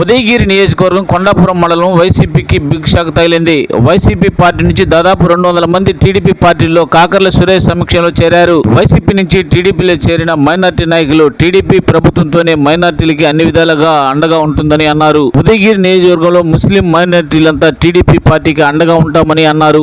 ఉదయగిరి నియోజకవర్గం కొండాపురం మండలం వైసీపీకి బిగ్ షాక్ తగిలింది. వైసీపీ పార్టీ నుంచి దాదాపు రెండు వందల మంది టీడీపీ పార్టీలో కాకర్ల సురేష్ సమీక్షలో చేరారు. వైసీపీ నుంచి టీడీపీలో చేరిన మైనార్టీ నాయకులు టీడీపీ ప్రభుత్వంతోనే మైనార్టీలకి అన్ని విధాలుగా అండగా ఉంటుందని అన్నారు. ఉదయగిరి నియోజకవర్గంలో ముస్లిం మైనార్టీలంతా టీడీపీ పార్టీకి అండగా ఉంటామని అన్నారు.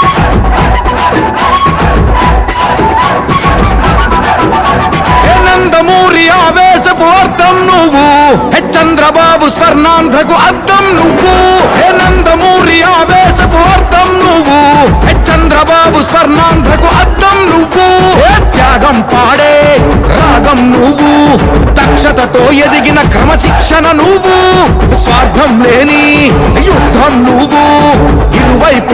నందమూరి ఆవేశపు అర్థం నువ్వు. హే చంద్రబాబు స్వర్ణాంధ్రకు అర్థం నువ్వు. హే నందమూరి ఆవేశపు అర్థం నువ్వు. హే చంద్రబాబు స్వర్ణాంధ్రకు అర్థం నువ్వు. హే త్యాగం పాడే రాగం నువ్వు. దక్షతతో ఎదిగిన క్రమశిక్షణ నువ్వు. స్వార్థం లేని యుద్ధం నువ్వు.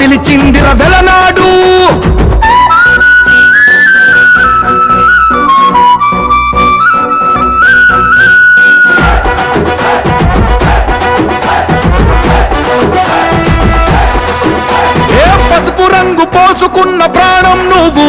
పిలిచిందిర వెలనాడు. ఏ పసుపు రంగు పోసుకున్న ప్రాణం నువ్వు?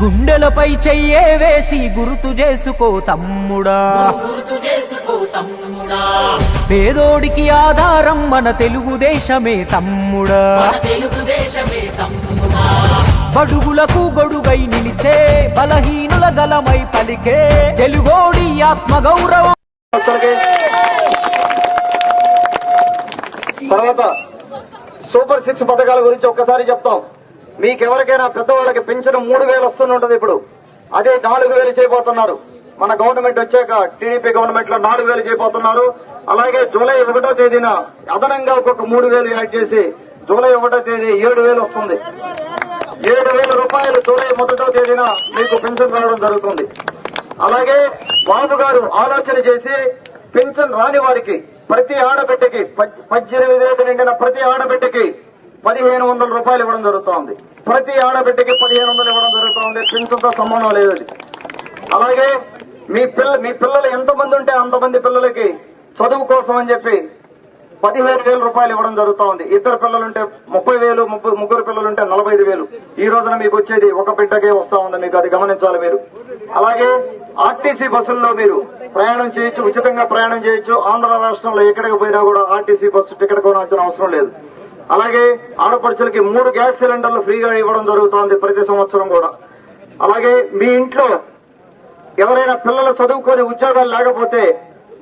గుండెలపై చెయ్యే వేసి గుర్తు చేసుకో తమ్ముడా. పేదోడికి ఆధారం మన తెలుగుదేశమే తమ్ముడా మన తెలుగుదేశమే తమ్ముడా. బడుగులకు గొడుగై నిలిచే బలహీనుల గలమై పలికే తెలుగోడి ఆత్మ గౌరవం తర్వాత సూపర్ సిక్స్ పథకాల గురించి ఒక్కసారి చెప్తాం. మీకెవరికైనా పెద్దవాళ్ళకి పెన్షన్ మూడు వేలు వస్తుంటుంది ఇప్పుడు. అదే నాలుగు వేలు చేయబోతున్నారు. మన గవర్నమెంట్ వచ్చాక టీడీపీ గవర్నమెంట్లో నాలుగు వేలు చేయబోతున్నారు. అలాగే జూలై ఒకటో తేదీన అదనంగా ఒక్కొక్క మూడు వేలు యాడ్ చేసి జూలై ఒకటో తేదీ ఏడు వేలు వస్తుంది. ఏడు వేల రూపాయలు జూలై మొదటో తేదీన మీకు పెన్షన్ రావడం జరుగుతుంది. అలాగే బాబు గారు ఆలోచన చేసి పెన్షన్ రాని వారికి ప్రతి ఆడబిడ్డకి పద్దెనిమిది ఏళ్ళు నిండిన ప్రతి ఆడబిడ్డకి పదిహేను వందల రూపాయలు ఇవ్వడం జరుగుతోంది. ప్రతి ఆడబిడ్డకి పదిహేను వందలు ఇవ్వడం జరుగుతోంది. పింఛన్తో సంబంధం లేదు అది. అలాగే మీ పిల్ల మీ పిల్లలు ఎంతమంది ఉంటే అంతమంది పిల్లలకి చదువు కోసం అని చెప్పి పదిహేను వేల రూపాయలు ఇవ్వడం జరుగుతోంది. ఇద్దరు పిల్లలుంటే ముప్పై వేలు ముగ్గురు ముగ్గురు పిల్లలుంటే నలభై ఐదు వేలు. ఈ రోజున మీకు వచ్చేది ఒక బిడ్డకే వస్తా ఉంది. మీకు అది గమనించాలి మీరు. అలాగే ఆర్టీసీ బస్సుల్లో మీరు ప్రయాణం చేయొచ్చు ఉచితంగా ప్రయాణం చేయొచ్చు. ఆంధ్ర రాష్ట్రంలో ఎక్కడికి పోయినా కూడా ఆర్టీసీ బస్సు టికెట్ కొనాల్సిన అవసరం లేదు. అలాగే ఆడపడుచులకి మూడు గ్యాస్ సిలిండర్లు ఫ్రీగా ఇవ్వడం జరుగుతోంది ప్రతి సంవత్సరం కూడా. అలాగే మీ ఇంట్లో ఎవరైనా పిల్లలు చదువుకొని ఉద్యోగాలు లేకపోతే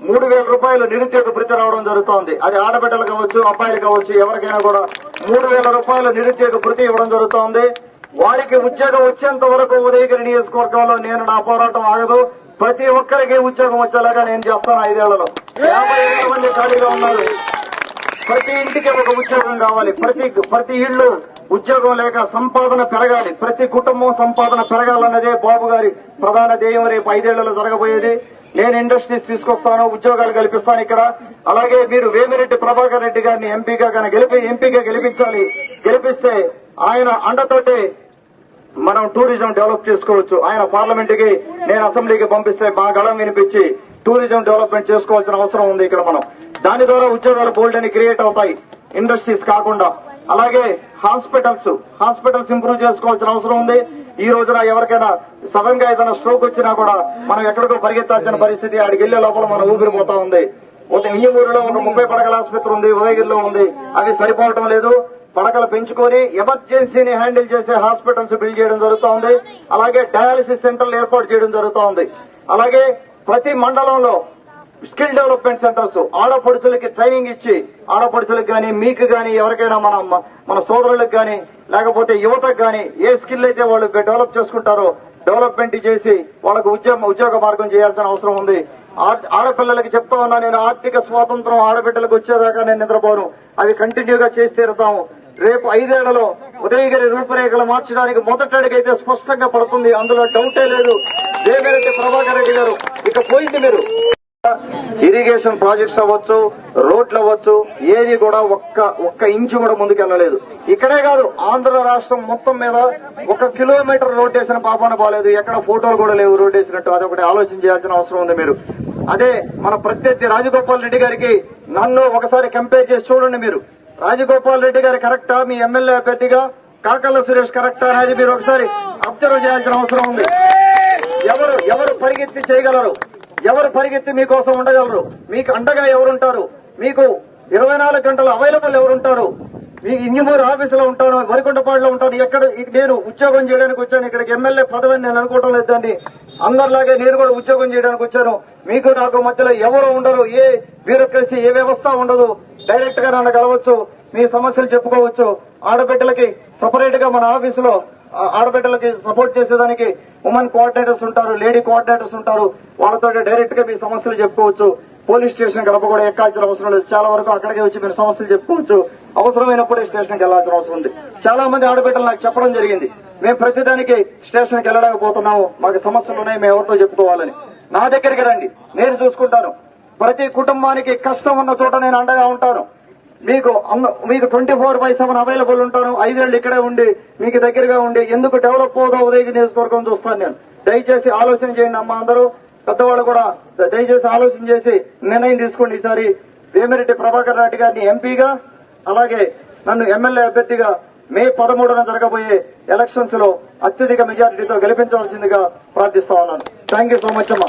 మూడు వేల రూపాయలు నిరుద్యోగ భృతి రావడం జరుగుతోంది. అది ఆడబిడ్డలు కావచ్చు అబ్బాయిలు కావచ్చు ఎవరికైనా కూడా మూడు వేల రూపాయలు నిరుద్యోగ భృతి ఇవ్వడం జరుగుతోంది. వారికి ఉద్యోగం వచ్చేంత వరకు ఉదయగిరి నియోజకవర్గంలో నేను నా పోరాటం ఆగదు. ప్రతి ఒక్కరికి ఉద్యోగం వచ్చేలాగా నేను చేస్తాను ఐదేళ్ళలో. యాభై మంది ఖాళీగా ఉన్నారు. ప్రతి ఇంటికి ఒక ఉద్యోగం కావాలి. ప్రతి ప్రతి ఇళ్ళు ఉద్యోగం లేక సంపాదన పెరగాలి. ప్రతి కుటుంబం సంపాదన పెరగాలన్నదే బాబు గారి ప్రధాన ధ్యేయం. రేపు ఐదేళ్ళలో జరగబోయేది. నేను ఇండస్ట్రీస్ తీసుకొస్తాను ఉద్యోగాలు కల్పిస్తాను ఇక్కడ. అలాగే మీరు వేమిరెడ్డి ప్రభాకర్ రెడ్డి గారిని ఎంపీగా కానీ గెలిపి ఎంపీగా గెలిపించాలి. గెలిపిస్తే ఆయన అండతోటి మనం టూరిజం డెవలప్ చేసుకోవచ్చు. ఆయన పార్లమెంట్కి నేను అసెంబ్లీకి పంపిస్తే మా గళం వినిపించి టూరిజం డెవలప్మెంట్ చేసుకోవాల్సిన అవసరం ఉంది ఇక్కడ మనం. దాని ద్వారా ఉద్యోగాలు బోల్డ్ అని క్రియేట్ అవుతాయి. ఇండస్ట్రీస్ కాకుండా. అలాగే హాస్పిటల్స్ హాస్పిటల్స్ ఇంప్రూవ్ చేసుకోవాల్సిన అవసరం ఉంది. ఈ రోజున ఎవరికైనా సడన్గా ఏదైనా స్ట్రోక్ వచ్చినా కూడా మనం ఎక్కడికో పరిగెత్తాల్సిన పరిస్థితి ఆడికి వెళ్ళే లోపల మనం ఊపిరిపోతా ఉంది. ఈ ఊరిలో ఒక ముప్పై పడకల ఆసుపత్రి ఉంది ఉదయగిరిలో ఉంది. అవి సరిపోవటం లేదు. పడకలు పెంచుకొని ఎమర్జెన్సీని హ్యాండిల్ చేసే హాస్పిటల్స్ బిల్డ్ చేయడం జరుగుతోంది అలాగే డయాలసిస్ సెంటర్లు ఏర్పాటు చేయడం జరుగుతోంది అలాగే ప్రతి మండలంలో స్కిల్ డెవలప్మెంట్ సెంటర్స్ ఆడపడుచులకి ట్రైనింగ్ ఇచ్చి ఆడపడుచులకు కానీ మీకు కానీ ఎవరికైనా మన మన సోదరులకు కానీ లేకపోతే యువతకు కానీ ఏ స్కిల్ అయితే వాళ్ళు డెవలప్ చేసుకుంటారో డెవలప్మెంట్ చేసి వాళ్ళకు ఉద్యోగ ఉద్యోగ మార్గం చేయాల్సిన అవసరం ఉంది. ఆ- ఆడపిల్లలకి చెప్తా ఉన్నా నేను ఆర్థిక స్వాతంత్రం ఆడబిడ్డలకు వచ్చేదాకా నేను నిద్రపోను. అవి కంటిన్యూగా చేసి తీరుతాము. రేపు ఐదేళ్ళలో ఉదయగిరి రూపురేఖలు మార్చడానికి మొదటి అడుగైతే స్పష్టంగా పడుతుంది. అందులో డౌటే లేదు. దేవిరెడ్డి ప్రభాకర్ రెడ్డి గారు ఇక పోయింది మీరు. ఇరిగేషన్ ప్రాజెక్ట్స్ అవ్వచ్చు రోడ్లు అవ్వచ్చు ఏది కూడా ఒక్క ఒక్క ఇంచు కూడా ముందుకెళ్ళలేదు. ఇక్కడే కాదు ఆంధ్ర రాష్ట్రం మొత్తం మీద ఒక కిలోమీటర్ రోడ్ వేసిన పాపాన బాలేదు. ఎక్కడ ఫోటోలు కూడా లేవు రోడ్ వేసినట్టు. అదొకటి ఆలోచన చేయాల్సిన అవసరం ఉంది మీరు. అదే మన ప్రత్యర్థి రాజగోపాల్ రెడ్డి గారికి నన్ను ఒకసారి కంపేర్ చేసి చూడండి మీరు. రాజగోపాల్ రెడ్డి గారు కరెక్టా? మీ ఎమ్మెల్యే అభ్యర్థిగా? కాకల్ల సురేష్ కరెక్టా? అనేది మీరు ఒకసారి అబ్జర్వ్ చేయాల్సిన అవసరం ఉంది. ఎవరు ఎవరు పరిగెత్తి చేయగలరు? ఎవరు పరిగెత్తి మీకోసం ఉండగలరు? మీకు అండగా ఎవరుంటారు? మీకు ఇరవై నాలుగు గంటలు అవైలబుల్ ఎవరుంటారు? మీకు ఇంజమూరు ఆఫీసులో ఉంటాను వరికుంటపాడులో ఉంటాను ఎక్కడ నేను ఉద్యోగం చేయడానికి వచ్చాను ఇక్కడికి ఎమ్మెల్యే పదవిని నేను అనుకోవడం లేదు దాన్ని అందరిలాగే నేను కూడా ఉద్యోగం చేయడానికి వచ్చాను. మీకు నాకు మధ్యలో ఎవరు ఉండరు? ఏ బ్యూరోక్రసీ ఏ వ్యవస్థ ఉండదు? డైరెక్ట్గా నన్ను కలవచ్చు. మీ సమస్యలు చెప్పుకోవచ్చు. ఆడబిడ్డలకి సపరేట్గా మన ఆఫీసులో ఆడబిడ్డలకి సపోర్ట్ చేసేదానికి ఉమెన్ కోఆర్డినేటర్స్ ఉంటారు లేడీ కోఆర్డినేటర్స్ ఉంటారు. వాళ్ళతో డైరెక్ట్గా మీ సమస్యలు చెప్పుకోవచ్చు. పోలీస్ స్టేషన్ గడప కూడా ఎక్కాల్సిన అవసరం లేదు. చాలా వరకు అక్కడికే వచ్చి మీరు సమస్యలు చెప్పుకోవచ్చు. అవసరమైనప్పుడే స్టేషన్కి వెళ్ళాల్సిన అవసరం ఉంది. చాలా మంది ఆడబిడ్డలు నాకు చెప్పడం జరిగింది. మేము ప్రతిదానికి స్టేషన్కి వెళ్ళలేకపోతున్నాము. మాకు సమస్యలు ఉన్నాయి మేము ఎవరితో చెప్పుకోవాలని. నా దగ్గరికి రండి. నేను చూసుకుంటాను. ప్రతి కుటుంబానికి కష్టం ఉన్న చోట నేను అండగా ఉంటాను. మీకు మీకు twenty four by seven available ఉంటాను. ఐదేళ్ళు ఇక్కడే ఉండి మీకు దగ్గరగా ఉండి ఎందుకు డెవలప్ అవుదో ఉదయ నియోజకవర్గం చూస్తాను నేను. దయచేసి ఆలోచన చేయండి అమ్మా అందరూ. పెద్దవాళ్ళు కూడా దయచేసి ఆలోచన చేసి నిర్ణయం తీసుకోండి ఈసారి. వేమిరెడ్డి ప్రభాకర్ రెడ్డి గారిని ఎంపీగా అలాగే నన్ను ఎమ్మెల్యే అభ్యర్థిగా మే పదమూడున జరగబోయే ఎలక్షన్స్లో అత్యధిక మెజారిటీతో గెలిపించవలసిందిగా ప్రార్థిస్తా ఉన్నాను. థ్యాంక్ యూ సో మచ్ అమ్మా.